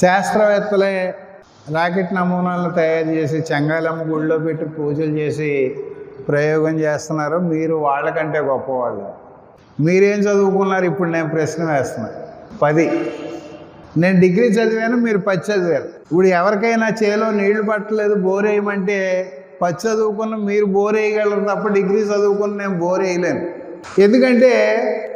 శాస్త్రవేత్తలే rocket నమూనాలను తయారు చేసి చెంగాలమ్మ గుడిలో పెట్టి పూజలు చేసి ప్రయోగం చేస్తున్నారు. మీరు వాళ్ళకంటే గొప్పవాళ్ళు. మీరేం చదువుకున్నారు? ఇప్పుడు నేను ప్రశ్న వేస్తున్నా. పది. నేను డిగ్రీ చదివాను మీరు పచ్చి చదివారు. ఇప్పుడు ఎవరికైనా చేలో నీళ్ళు పట్టలేదు బోర్ వేయమంటే పచ్చి చదువుకున్న మీరు బోర్ వేయగలరు తప్ప డిగ్రీ చదువుకున్న నేను బోర్ వేయలేను. ఎందుకంటే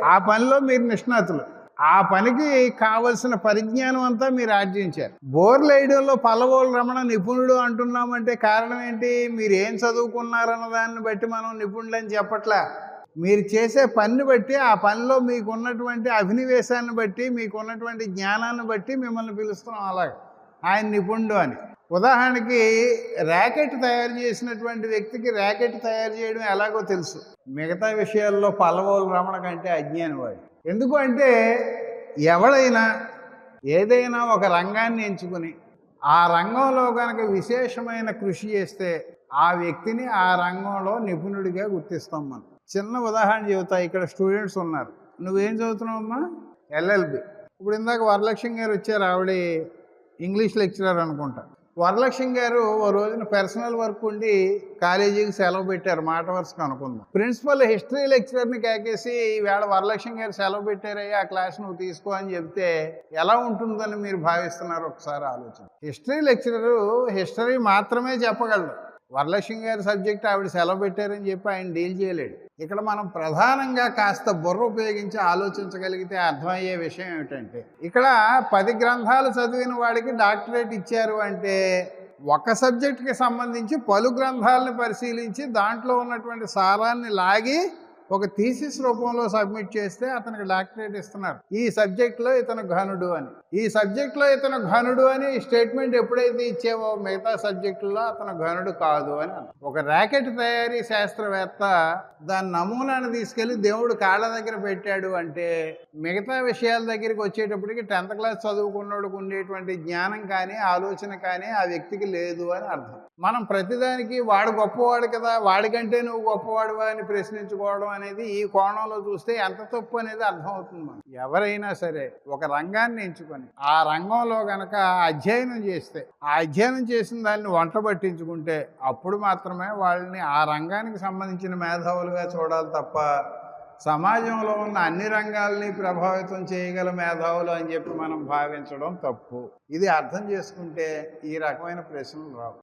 ఆ పనిలో మీరు నిష్ణాతులు. ఆ పనికి కావలసిన పరిజ్ఞానం అంతా మీరు ఆర్జించారు. బోర్లు వేయడంలో పల్లవోలు రమణ నిపుణుడు అంటున్నామంటే కారణం ఏంటి? మీరు ఏం చదువుకున్నారన్న దాన్ని బట్టి మనం నిపుణులని చెప్పట్లే. మీరు చేసే పనిని బట్టి ఆ పనిలో మీకున్నటువంటి అభినివేశాన్ని బట్టి మీకున్నటువంటి జ్ఞానాన్ని బట్టి మిమ్మల్ని పిలుస్తున్నాం అలాగే. ఆయన నిపుణుడు అని. ఉదాహరణకి ర్యాకెట్ తయారు చేసినటువంటి వ్యక్తికి ర్యాకెట్ తయారు చేయడం ఎలాగో తెలుసు. మిగతా విషయాల్లో పల్లవోలు రమణ కంటే అజ్ఞాని వాడు. ఎందుకు అంటే ఎవడైనా ఏదైనా ఒక రంగాన్ని ఎంచుకుని ఆ రంగంలో కనుక విశేషమైన కృషి చేస్తే ఆ వ్యక్తిని ఆ రంగంలో నిపుణుడిగా గుర్తిస్తాం మనం. చిన్న ఉదాహరణ చెబుతా ఇక్కడ స్టూడెంట్స్ ఉన్నారు. నువ్వేం చదువుతున్నావమ్మా? ఎల్ఎల్బి. ఇప్పుడు ఇందాక వరలక్ష్మి గారు వచ్చారు ఆవిడ ఇంగ్లీష్ లెక్చరర్ అనుకుంటా. వరలక్ష్మి గారు ఓ రోజున పర్సనల్ వర్క్ ఉండి కాలేజీకి సెలవు పెట్టారు మాట వరుసకు అనుకుందాం. ప్రిన్సిపల్ హిస్టరీ లెక్చరర్ని కేకేసి ఈవేళ వరలక్ష్మి గారు సెలవు పెట్టారయ్యా ఆ క్లాస్ నువ్వు తీసుకో అని చెప్తే ఎలా ఉంటుందని మీరు భావిస్తున్నారు ఒకసారి ఆలోచన. హిస్టరీ లెక్చరరు హిస్టరీ మాత్రమే చెప్పగలడు. వరలక్ష్మి గారి సబ్జెక్ట్ ఆవిడ సెలవు పెట్టారని చెప్పి ఆయన డీల్ చేయలేడు. ఇక్కడ మనం ప్రధానంగా కాస్త బుర్ర ఉపయోగించి ఆలోచించగలిగితే అర్థమయ్యే విషయం ఏమిటంటే ఇక్కడ పది గ్రంథాలు చదివిన వాడికి డాక్టరేట్ ఇచ్చారు అంటే ఒక సబ్జెక్టుకి సంబంధించి పలు గ్రంథాలను పరిశీలించి దాంట్లో ఉన్నటువంటి సారాన్ని లాగి ఒక థీసిస్ రూపంలో సబ్మిట్ చేస్తే అతనికి డాక్టరేట్ ఇస్తున్నారు. ఈ సబ్జెక్ట్లో ఇతను ఘనుడు అని. ఈ సబ్జెక్ట్లో ఇతను ఘనుడు అని స్టేట్మెంట్ ఎప్పుడైతే ఇచ్చేవో మిగతా సబ్జెక్టుల్లో అతను ఘనుడు కాదు అని ఒక ర్యాకెట్ తయారీ శాస్త్రవేత్త దాని నమూనాను తీసుకెళ్ళి దేవుడు కాళ్ళ దగ్గర పెట్టాడు అంటే మిగతా విషయాల దగ్గరికి వచ్చేటప్పటికి టెన్త్ క్లాస్ చదువుకున్నోడుకు ఉండేటువంటి జ్ఞానం కానీ ఆలోచన కానీ ఆ వ్యక్తికి లేదు అని అర్థం. మనం ప్రతిదానికి వాడు గొప్పవాడు కదా వాడికంటే నువ్వు గొప్పవాడువా అని ప్రశ్నించుకోవడం అనేది ఈ కోణంలో చూస్తే ఎంత తప్పు అనేది అర్థమవుతుంది మనం ఎవరైనా సరే ఒక రంగాన్ని ఎంచుకొని ఆ రంగంలో గనక అధ్యయనం చేస్తే ఆ అధ్యయనం చేసిన దాన్ని వంట పట్టించుకుంటే అప్పుడు మాత్రమే వాళ్ళని ఆ రంగానికి సంబంధించిన మేధావులుగా చూడాలి తప్ప సమాజంలో ఉన్న అన్ని రంగాల్ని ప్రభావితం చేయగల మేధావులు అని చెప్పి మనం భావించడం తప్పు. ఇది అర్థం చేసుకుంటే ఈ రకమైన ప్రశ్నలు రావు.